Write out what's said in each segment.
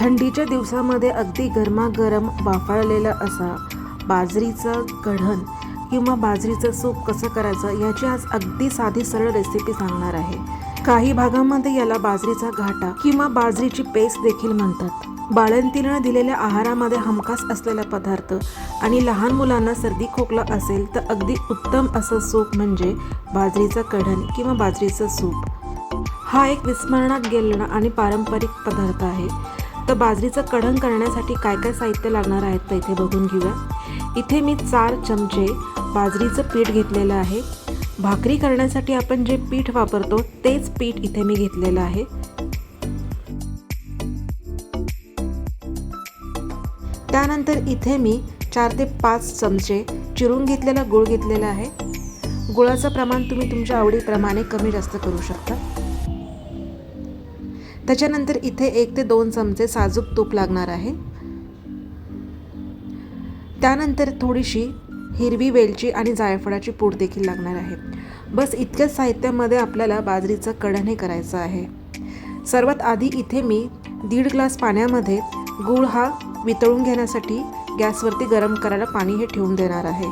थंडीच्या दिवसामध्ये अगदी गरमागरम वाफाळलेला असा बाजरीचं कढण किंवा बाजरीचं सूप कसं करायचं याची आज अगदी साधी सरळ रेसिपी सांगणार आहे. काही भागामध्ये याला बाजरीचा घाटा किंवा बाजरीची पेस्ट देखील म्हणतात. बाळंतीनं दिलेल्या आहारामध्ये हमखास असलेला पदार्थ आणि लहान मुलांना सर्दी खोकला असेल तर अगदी उत्तम असं सूप म्हणजे बाजरीचं कढण किंवा बाजरीचं सूप. हा एक विस्मरणात गेलेला आणि पारंपरिक पदार्थ आहे. तर बाजरीचं कढण करण्यासाठी काय काय साहित्य लागणार आहेत तर इथे बघून घेऊया. इथे मी चार चमचे बाजरीचं पीठ घेतलेलं आहे. भाकरी करण्यासाठी आपण जे पीठ वापरतो तेच पीठ इथे मी घेतलेलं आहे. त्यानंतर इथे मी चार ते पाच चमचे चिरून घेतलेला गूळ घेतलेला आहे. गुळाचं प्रमाण तुम्ही तुमच्या आवडीप्रमाणे कमी जास्त करू शकता. त्याच्यानंतर इथे एक ते दोन चमचे साजूक तूप लागणार आहे. त्यानंतर थोडीशी हिरवी वेलची आणि जायफळाची पूड देखील लागणार आहे. बस इतक्याच साहित्यामध्ये आपल्याला बाजरीचं कढण हे करायचं आहे. सर्वात आधी इथे मी दीड ग्लास पाण्यामध्ये गूळ हा वितळून घेण्यासाठी गॅसवरती गरम करायला पाणी हे ठेवून देणार आहे.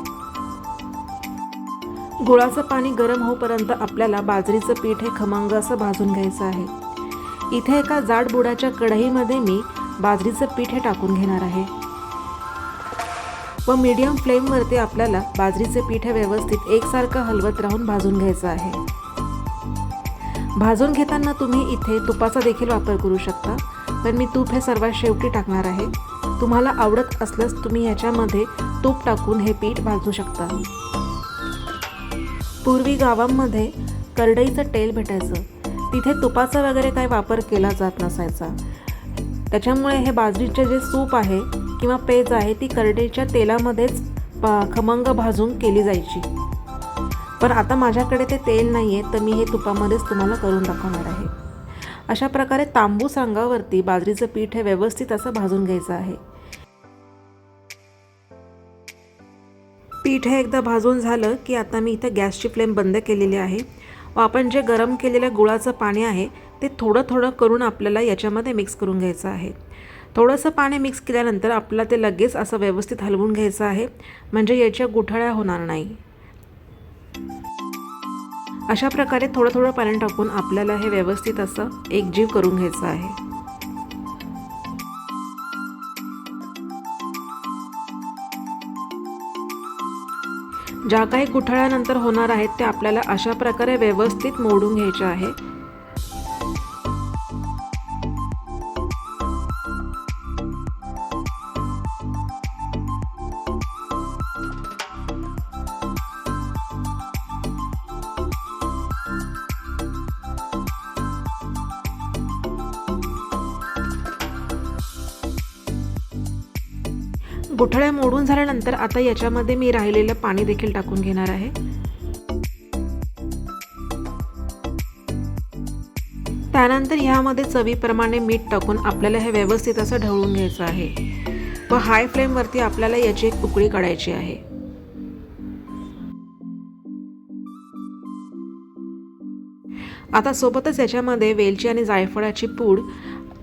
गुळाचं पाणी गरम होईपर्यंत आपल्याला बाजरीचं पीठ हे खमंग असं भाजून घ्यायचं आहे. इथे एका जाड बुडाच्या कढईमध्ये मी बाजरीचं पीठ हे टाकून घेणार आहे. व मीडियम फ्लेमवरती आपल्याला बाजरीचे पीठ हे व्यवस्थित एकसारखं हलवत राहून भाजून घ्यायचं आहे. भाजून घेताना तुम्ही इथे तुपाचा देखील वापर करू शकता पण मी तूप हे सर्वात शेवटी टाकणार आहे. तुम्हाला आवडत असल्यास तुम्ही ह्याच्यामध्ये तूप टाकून हे पीठ भाजू शकता. पूर्वी गावांमध्ये करडईचं तेल भेटायचं. तिथे तुपाचा वगैरे काही वापर केला जात नसायचा. त्याच्यामुळे हे बाजरीचे जे सूप आहे किंवा पेज आहे ती करडईच्या तेलामध्येच खमंग भाजून केली जायची. पण आता माझ्याकडे ते तेल नाही आहे तर मी हे तुपामध्येच तुम्हाला करून दाखवणार आहे. अशा प्रकारे तांबूस रंगावरती बाजरीचं पीठ हे व्यवस्थित असं भाजून घ्यायचं आहे. पीठ हे एकदा भाजून झालं की आता मी इथं गॅसची फ्लेम बंद केलेली आहे. व आपण जे गरम केलेलं गुळाचं पाणी आहे ते थोडं थोडं करून आपल्याला याच्यामध्ये मिक्स करून घ्यायचं आहे. थोडंसं पाणी मिक्स केल्यानंतर आपल्याला ते लगेच असं व्यवस्थित हलवून घ्यायचं आहे म्हणजे याच्या गुठळ्या होणार नाही. अशा प्रकारे थोडं थोडं पाणी टाकून आपल्याला हे व्यवस्थित असं एकजीव करून घ्यायचं आहे. ज्या काही गुठळ्यानंतर होणार आहेत ते आपल्याला अशा प्रकारे व्यवस्थित मोडून घ्यायच्या आहे. गुठळ्या मोडून झाल्यानंतर आता याच्यामध्ये मी राहिलेलं पाणी देखील टाकून घेणार आहे. त्यानंतर ह्यामध्ये चवीप्रमाणे मीठ टाकून आपल्याला हे व्यवस्थित असं ढवळून घ्यायचं आहे. व हाय फ्लेमवरती आपल्याला याची एक उकळी काढायची आहे. आता सोबतच याच्यामध्ये वेलची आणि जायफळाची पूड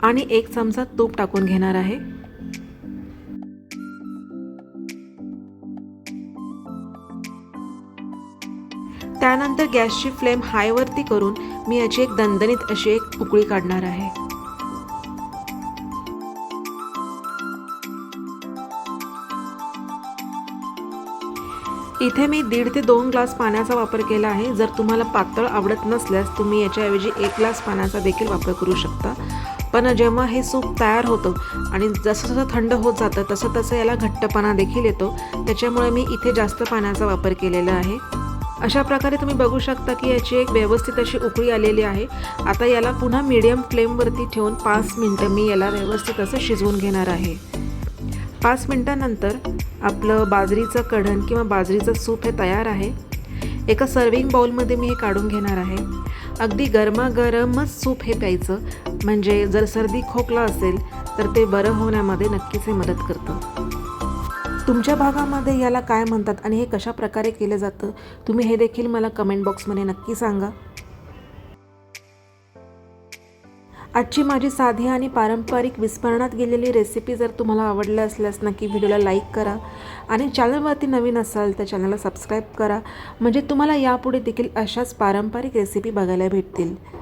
आणि एक चमचा तूप टाकून घेणार आहे. त्यानंतर गॅसची फ्लेम हायवरती करून मी याची एक दणदणीत अशी एक उकळी काढणार आहे. इथे मी दीड ते दोन ग्लास पाण्याचा वापर केला आहे. जर तुम्हाला पातळ आवडत नसल्यास तुम्ही याच्याऐवजी एक ग्लास पाण्याचा देखील वापर करू शकता. पण जेव्हा हे सूप तयार होतं आणि जसं जसं थंड होत जातं तसं तसं याला घट्टपणा देखील येतो. त्याच्यामुळे मी इथे जास्त पाण्याचा वापर केलेला आहे. अशा प्रकारे तुम्ही बघू शकता की याची एक व्यवस्थित अशी उकळी आलेली आहे. आता याला पुन्हा मीडियम फ्लेमवरती ठेवून पाच मिनटं मी याला व्यवस्थित असं शिजवून घेणार आहे. पाच मिनटानंतर आपलं बाजरीचं कढण किंवा बाजरीचं सूप हे तयार आहे. एका सर्विंग बाउलमध्ये मी हे काढून घेणार आहे. अगदी गरमागरमच सूप हे प्यायचं. म्हणजे जर सर्दी खोकला असेल तर ते बरं होण्यामध्ये नक्कीच हे मदत करतं. तुमच्या भागामध्ये याला काय म्हणतात आणि हे कशा प्रकारे केलं जातं? तुम्ही हे देखील मला कमेंट बॉक्समध्ये नक्की सांगा. आजची माझी साधी आणि पारंपरिक विस्मरणात गेलेली रेसिपी जर तुम्हाला आवडल्या असल्यास नक्की व्हिडिओला लाईक करा. आणि चॅनलवरती नवीन असाल तर चॅनलला सबस्क्राईब करा. म्हणजे तुम्हाला यापुढे देखील अशाच पारंपरिक रेसिपी बघायला भेटतील.